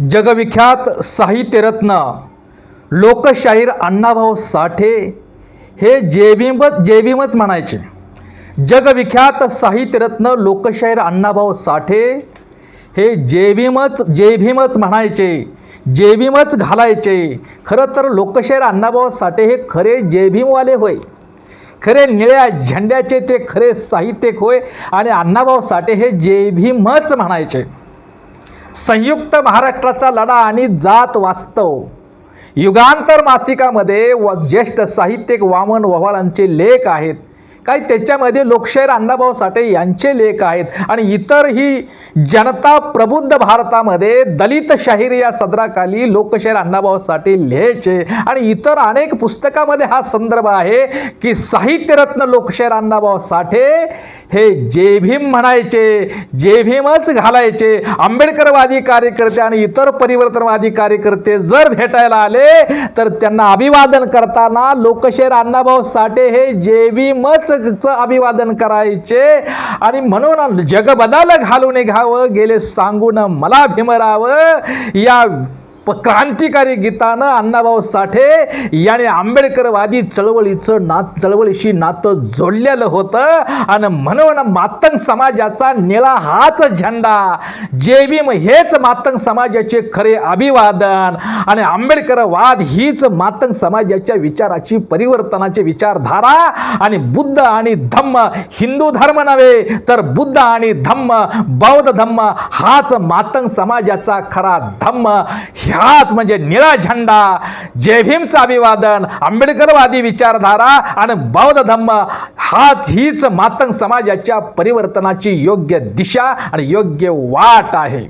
जगविख्यात साहित्यरत्न लोकशाहीर अण्णाभाऊ साठे हे जेबीम जेबीमच म्हणायचे. जगविख्यात साहित्यरत्न लोकशाहीर अण्णाभाऊ साठे हे जेबीमच जेभीमच म्हणायचे जेबीमच घालायचे. खरं तर लोकशाहीर अण्णाभाऊ साठे हे खरे जेभीमवाले होय. खरे निळ्या झेंड्याचे ते खरे साहित्यिक होय आणि अण्णाभाऊ साठे हे जेभीमच म्हणायचे. संयुक्त महाराष्ट्राचा लढा आणि जात वास्तव. युगांतर मासिकामध्ये व ज्येष्ठ साहित्यिक वामन वव्हाळांचे लेख आहेत. काही त्याच्यामध्ये लोकशाहीर अण्णाभाऊ साठे यांचे लेख आहेत. आणि इतरही जनता प्रबुद्ध भारतामध्ये दलित शाहीर या सदराखाली लोकशाहीर अण्णाभाऊ साठे लिहायचे. आणि इतर अनेक पुस्तकामध्ये हा संदर्भ आहे की साहित्यरत्न लोकशाहीर अण्णाभाऊ साठे हे जे भीम म्हणायचे जे भीमच घालायचे. आंबेडकरवादी कार्यकर्ते आणि इतर परिवर्तनवादी कार्यकर्ते जर भेटायला आले तर त्यांना अभिवादन करताना लोकशाहीर अण्णाभाऊ साठे हे जे भीमच चं अभिवादन करायचे. आणि म्हणून जगबदाल घालून घ्यावं गेले सांगून मला भीमराव या प क्रांतिकारी गीतानं अण्णाभाऊ साठे याने आंबेडकरवादी चळवळीचं नात चळवळीशी नातं जोडलेलं होतं. आणि म्हणून मातंग समाजाचा निळा हाच झेंडा. जे भीम हेच मातंग समाजाचे खरे अभिवादन. आणि आंबेडकरवाद हीच मातंग समाजाच्या विचाराची परिवर्तनाची विचारधारा. आणि बुद्ध आणि धम्म हिंदू धर्म नव्हे तर बुद्ध आणि धम्म बौद्ध धम्म हाच मातंग समाजाचा खरा धम्म. ह्याच म्हणजे निळा झेंडा जेभीमचं अभिवादन आंबेडकरवादी विचारधारा आणि बौद्ध धम्म हाच हीच मातंग समाजाच्या परिवर्तनाची योग्य दिशा आणि योग्य वाट आहे.